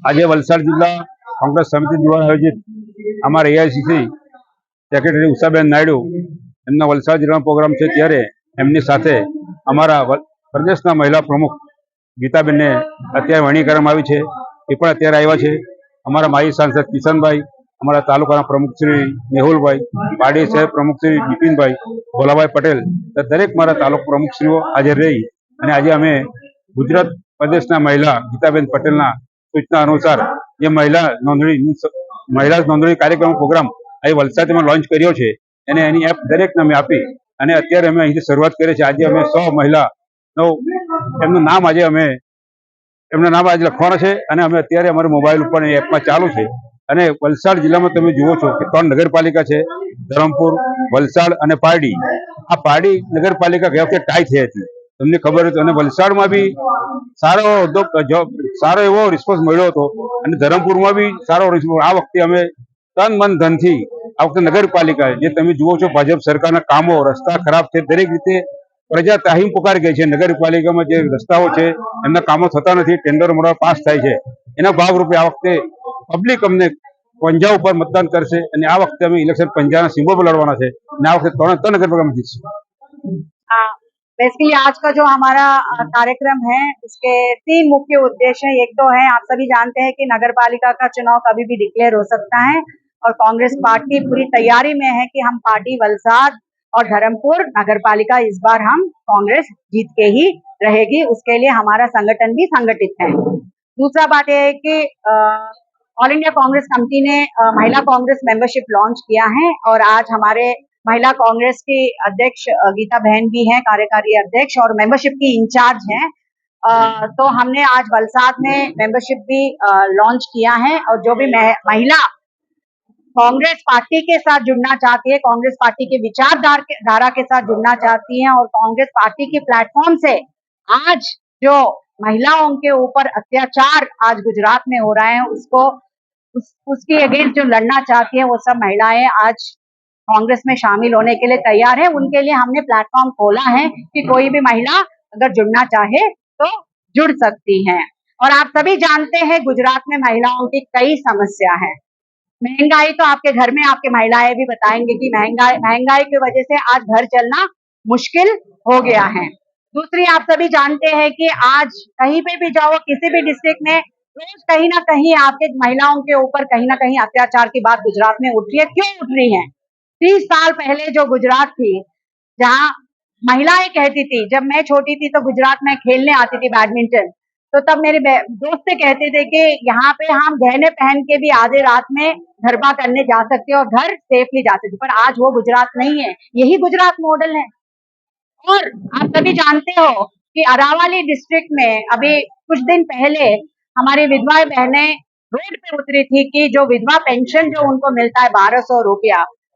આજે વલસાડ જિલ્લા કોંગ્રેસ સમિતિ દ્વારા આયોજિત અમારા એઆઈસીસી સેક્રેટરી ઉષાબેન નાયડુ એમના વલસાડ જિલ્લાનો પ્રોગ્રામ છે ત્યારે એમની સાથે અમારા પ્રદેશના મહિલા પ્રમુખ ગીતાબેનને અત્યારે વરણી કરવામાં આવી છે. એ પણ અત્યારે આવ્યા છે. અમારા માજી સાંસદ કિશનભાઈ, અમારા તાલુકાના પ્રમુખ શ્રી મેહુલભાઈ પાડી શહેર પ્રમુખ શ્રી બિપિનભાઈ ભોલાભાઈ પટેલ દરેક મારા તાલુકા પ્રમુખશ્રીઓ હાજર રહી. અને આજે અમે ગુજરાત પ્રદેશના મહિલા ગીતાબેન પટેલના સૂચના અનુસાર જે મહિલા નોંધણી મહિલા નોંધણી કાર્યક્રમ પ્રોગ્રામ અહીં વલસાડમાં લોન્ચ કર્યો છે અને એની એપ દરેકને અમે આપી અને અત્યારે અમે અહીંથી શરૂઆત કરી છે આજે અમે સો મહિલા નો એમનું નામ આજે અમે, એમનું નામ આજે લખવાના છે અને અમે અત્યારે અમારા મોબાઈલ ઉપર એ એપમાં ચાલુ છે. અને વલસાડ જિલ્લામાં તમે જુઓ છો કે ત્રણ નગરપાલિકા છે, ધરમપુર, વલસાડ અને પારડી. આ પારડી નગરપાલિકા ગયા વખતે ટાઈ થઈ હતી. તમને ખબર હતી અને વલસાડમાં બી સારો એવો ઉદ્યોગ, જો- સારો એવો રિસ્પોન્સ મળ્યો હતો. અને ધરમપુરમાં બી સારો રિસ્પોન્સ આ વખતે અમે તન મન ધનથી, આ વખતે નગરપાલિકા જે તમે જુઓ છો ભાજપ સરકારના કામો, રસ્તા ખરાબ છે, દરેક રીતે પ્રજા તાહીમ પુકારી ગઈ છે. નગરપાલિકામાં જે રસ્તાઓ છે, એમના કામો થતા નથી ટેન્ડર મળવા પાસ થાય છે. એના ભાગરૂપે આ વખતે પબ્લિક અમને પંજા ઉપર મતદાન કરશે. અને આ વખતે અમે ઇલેક્શન પંજાના સિમ્બોલ લડવાના છે. અને આ વખતે ત્રણ ત્રણ નગરપાલિકામાં જીતશું. बेसिकली आज का जो हमारा कार्यक्रम है, उसके तीन मुख्य उद्देश्य हैं एक तो है, आप सभी जानते हैं कि नगर पालिका का चुनाव कभी भी डिक्लेयर हो सकता है और कांग्रेस पार्टी पूरी तैयारी में है कि हम पार्टी वलसाड और धर्मपुर नगर पालिका इस बार हम कांग्रेस जीत के ही रहेगी, उसके लिए हमारा संगठन भी संगठित है। दूसरा बात यह है कि ऑल इंडिया कांग्रेस कमेटी ने महिला कांग्रेस मेंबरशिप लॉन्च किया है और आज हमारे महिला कांग्रेस की अध्यक्ष गीता बहन भी हैं कार्यकारी अध्यक्ष और मेंबरशिप की इंचार्ज हैं। तो हमने आज वलसाड में मेंबरशिप भी लॉन्च किया है और जो भी महिला कांग्रेस पार्टी के साथ जुड़ना चाहती है कांग्रेस पार्टी के विचारधार धारा के साथ जुड़ना चाहती है और कांग्रेस पार्टी के प्लेटफॉर्म से आज जो महिलाओं के ऊपर अत्याचार आज गुजरात में हो रहा है उसको उस, उसके अगेंस्ट जो लड़ना चाहती है वो सब महिलाएँ आज कांग्रेस में शामिल होने के लिए तैयार है। उनके लिए हमने प्लेटफॉर्म खोला है कि कोई भी महिला अगर जुड़ना चाहे तो जुड़ सकती है। और आप सभी जानते हैं गुजरात में महिलाओं की कई समस्या है। महँगाई तो आपके घर में आपके महिलाएँ भी बताएँगे कि महँगाई महँगाई की वजह से आज घर चलना मुश्किल हो गया है। दूसरी, आप सभी जानते हैं कि आज कहीं पे भी जाओ, किसी भी डिस्ट्रिक्ट में रोज कहीं ना कहीं आपके महिलाओं के ऊपर कहीं ना कहीं अत्याचार की बात गुजरात में उठ रही है। क्यों उठ रही है? तीस साल पहले जो गुजरात थी, जहाँ महिलाएँ कहती थी, जब मैं छोटी थी तो गुजरात में खेलने आती थी बैडमिंटन तो तब मेरे दोस्त कहते थे कि यहाँ पे हम गहने पहन के भी आधे रात में गरबा करने जा सकते और घर सेफली जा सकते पर आज वो गुजरात नहीं है, यही गुजरात मॉडल है। और आप सभी जानते हो कि अरावली डिस्ट्रिक्ट में अभी कुछ दिन पहले हमारी विधवा बहनें रोड पे उतरी थी कि जो विधवा पेंशन जो उनको मिलता है बारह सौ रुपया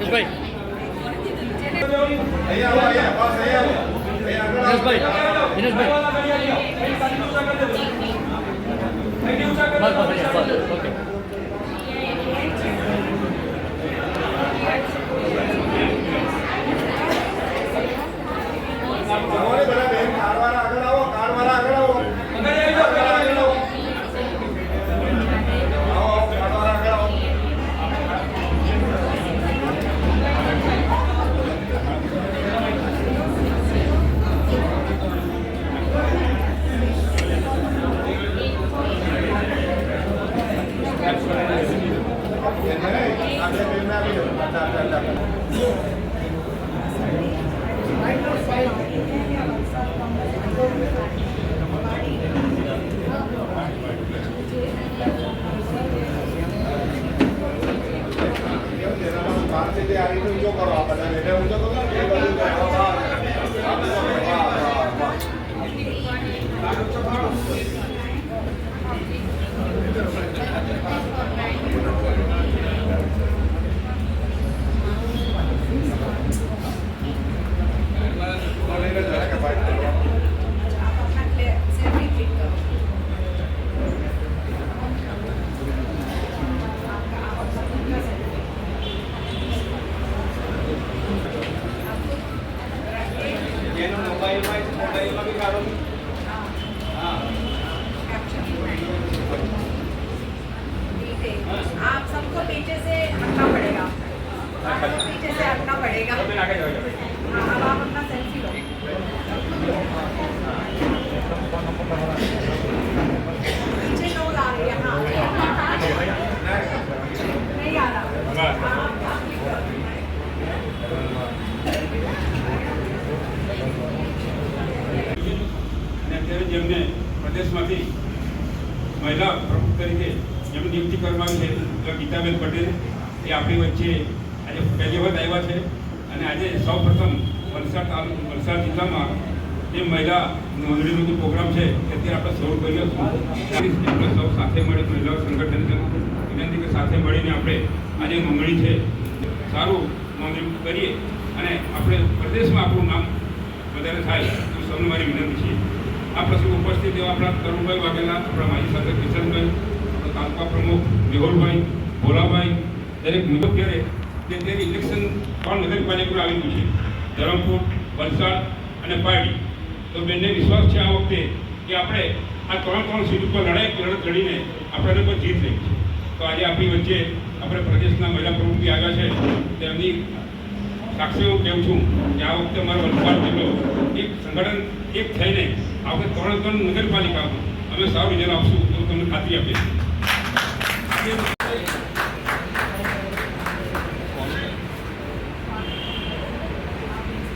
યશભાઈ. યશભાઈ. દિનેશભાઈ બસ બસ ઓકે. जैसे हटना पड़ेगा अब જેમને પ્રદેશમાંથી મહિલા પ્રમુખ તરીકે જેમની નિયુક્તિ કરવાની છે ગીતાબેન પટેલ, એ આપણી વચ્ચે આજે પહેલી વખત આવ્યા છે અને આજે સૌ પ્રથમ વલસાડ વલસાડ જિલ્લામાં જે મહિલા નોંધણીનો જે પ્રોગ્રામ છે તે અત્યારે આપણે શરૂ કર્યો આપણે સૌ સાથે મળી મહિલા સંગઠન વિનંતી કે સાથે મળીને આપણે આજે નોંધણી છે. સારું નોંધણી કરીએ અને આપણે પ્રદેશમાં આપણું નામ વધારે થાય, તો સૌને મારી વિનંતી છે. આ પ્રસંગે ઉપસ્થિત એવા આપણા તરુણભાઈ વાઘેલા, આપણા માજી સાથે કિશનભાઈ તાલુકા પ્રમુખ મેહુલભાઈ, ભોલાભાઈ, દરેક મુજબ ત્યારે કે તે ઇલેક્શન ત્રણ નગરપાલિકા આવેલું છે. ધરમપુર, વલસાડ અને પારડી. તો બંને વિશ્વાસ છે આ વખતે કે આપણે આ ત્રણ ત્રણ સીટ ઉપર લડાઈ લડત લડીને આપણે પર જીત રહી તો આજે આપણી વચ્ચે આપણે પ્રદેશના મહિલા પ્રમુખ આવ્યા છે. તેમની સાક્ષી હું કહું છું કે આ વખતે અમારો વલસાડ જિલ્લો એક સંગઠન એક થઈને આ વખતે ત્રણ ત્રણ નગરપાલિકામાં અમે સારું રિઝલ્ટ આપશું એવું તમને ખાતરી આપીએ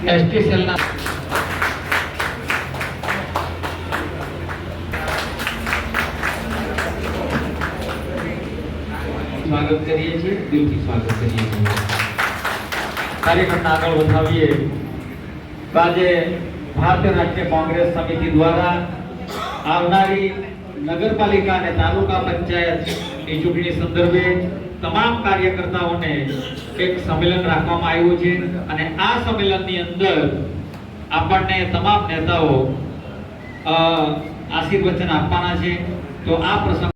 એસટી સેલના સ્વાગત કરીએ છીએ, દિલથી સ્વાગત કરીએ છીએ. કાર્યક્રમને આગળ વધાવીએ. તો આજે ભારતીય રાષ્ટ્રીય કોંગ્રેસ સમિતિ દ્વારા આવનારી નગરપાલિકા અને તાલુકા પંચાયતની ચૂંટણી સંદર્ભે તમામ કાર્યકર્તાઓને એક સંમેલન રાખવામાં આવ્યું છે અને આ સંમેલનની અંદર આપણને તમામ નેતાઓ આશીર્વચન આપવાના છે. તો આ પ્રસંગ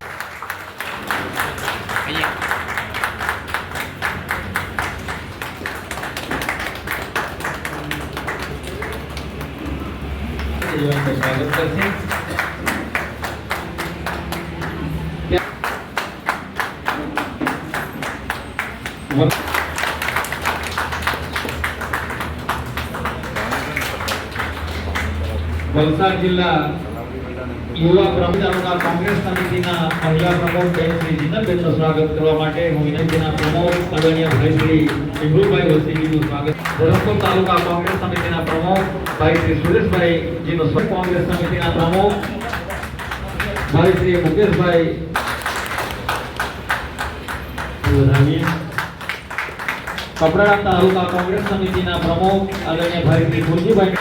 સ્વાગત કરશે. વલસાડ જિલ્લા યુવા પ્રમુખ કોંગ્રેસ સમિતિના મહિલા પ્રમુખ બેન શ્રી જીનલબેનનું સ્વાગત કરવા માટે હું વિનંતીના પ્રમુખ આદરણીય ભાઈ શ્રી ઇમરુભાઈ વસીજીનું સ્વાગત ધરમપુર તાલુકા કોંગ્રેસ સમિતિના પ્રમુખ ભાઈ શ્રી સુરેશભાઈ જીનું સ્વાગત કોંગ્રેસ સમિતિના પ્રમુખ ભાઈ શ્રી મુકેશભાઈ વધાવીએ કપરાડા તાલુકા કોંગ્રેસ સમિતિના પ્રમુખ આદરણીય ભાઈ શ્રી ફુલજીભાઈ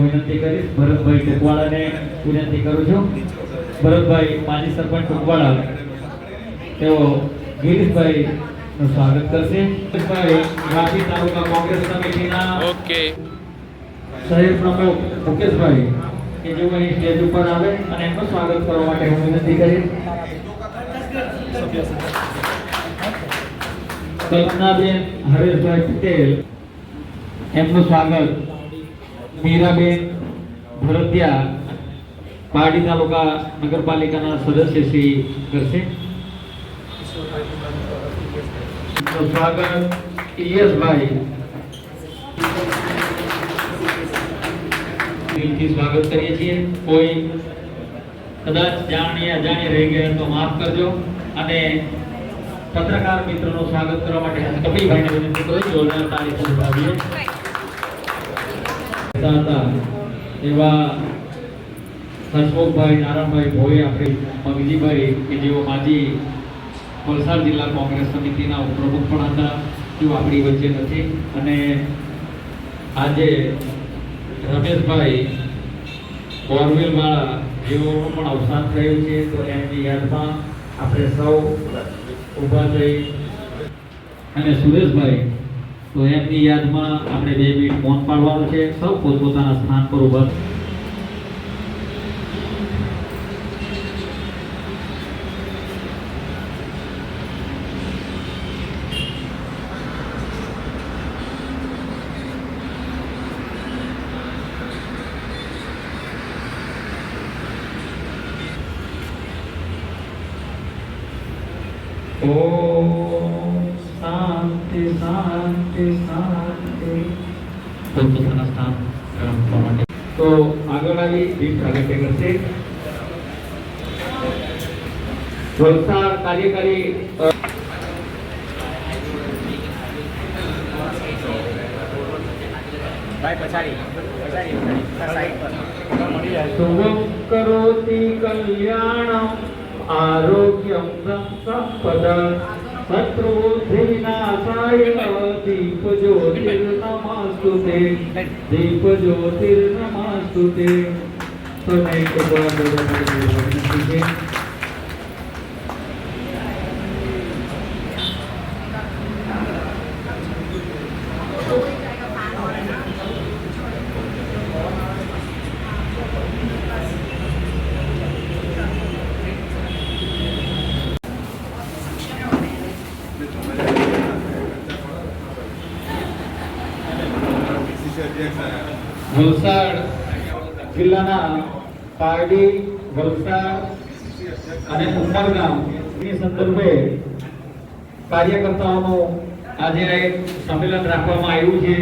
વિનંતી કરીશ ભરતભાઈ ટુકવાડાને વિનંતી કરું છું. ભરતભાઈ માજી સરપંચ ટુકવાડા તેઓ ગિરીશભાઈ નું સ્વાગત કરશે. રાપી તાલુકા કોંગ્રેસ સમિતિના ઓકે. શહેર પ્રમુખ મુકેશભાઈ કે જેઓ અહીં સ્ટેજ ઉપર આવે અને એમનું સ્વાગત કરવા માટે હું વિનંતી કરીશ. કલ્પનાબેન હરેશભાઈ પટેલ. એમનું સ્વાગત મીરાબેન ભરતિયા પારડી તાલુકા નગરપાલિકાના સદસ્ય શ્રી કરશે. સ્વાગત ઇલિયાસભાઈ દિલથી સ્વાગત કરીએ છીએ. કોઈ કદાચ જાણીએ અજાણીએ રહી ગયા તો માફ કરજો. અને પત્રકાર મિત્રોનું સ્વાગત કરવા માટે કપિલભાઈને વિનંતી કરું જોરદાર તારીખ વધાવીએ હતા એવા હસમુખભાઈ નારાયણભાઈ ભોઈ આપણી મગજીભાઈ કે જેઓ માજી વલસાડ જિલ્લા કોંગ્રેસ સમિતિના ઉપપ્રમુખ પણ હતા, તેઓ આપણી વચ્ચે નથી. અને આજે રમેશભાઈ બોરવેલ વાળા જેઓનું પણ અવસાન થયું છે, તો એમની યાદમાં આપણે સૌ ઊભા થઈ અને સુરેશભાઈ, તો એમની યાદમાં આપણે બે મિનિટ મૌન પાડવાનું છે. સૌ પોતપોતાના સ્થાન પર ઊભા શાંતિ શાંતિ શાંતિ. પોતપોતાના સ્થાન રાખવા માટે. તો આગળ આવી દીપ પ્રાગટ્ય કરશે. વલસાડ કાર્યકારી કરોતિ કલ્યાણમ. આરોગ્યમ સંપદા શત્રુબુદ્ધિનાશાય દીપ જ્યોતિર્નમસ્તુતે દીપ જ્યોતિર્નમસ્તુતે તમે એક વાર બધા માટે વિનંતી છે પીસીસી અધ્યક્ષ આયા વલસાડ જિલ્લાના પારડી, વલસાડ અને ઉમરગામની સંદર્ભે કાર્યકર્તાઓનું આજે એક સંમેલન રાખવામાં આવ્યું છે.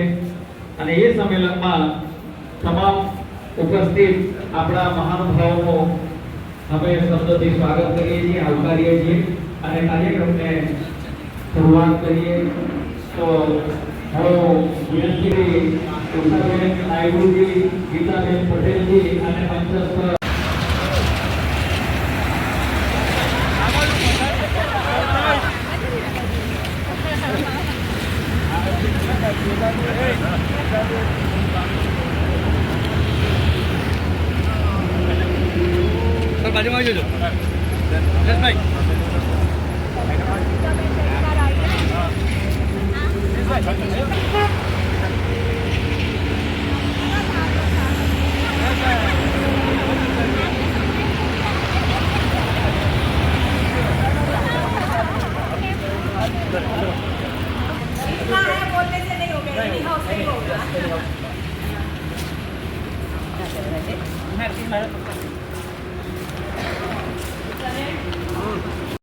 અને એ સંમેલનમાં તમામ ઉપસ્થિત આપણા મહાનુભાવોનું અમે શબ્દથી સ્વાગત કરીએ છીએ, આવકારીએ છીએ અને કાર્યક્રમને શરૂઆત કરીએ. તો હું વિનંતી સુખદેવ નાયડુજી ગીતાબેન પટેલજી અને મંચસ્થ બાજુમાં જોજો જસભાઈ Thank you.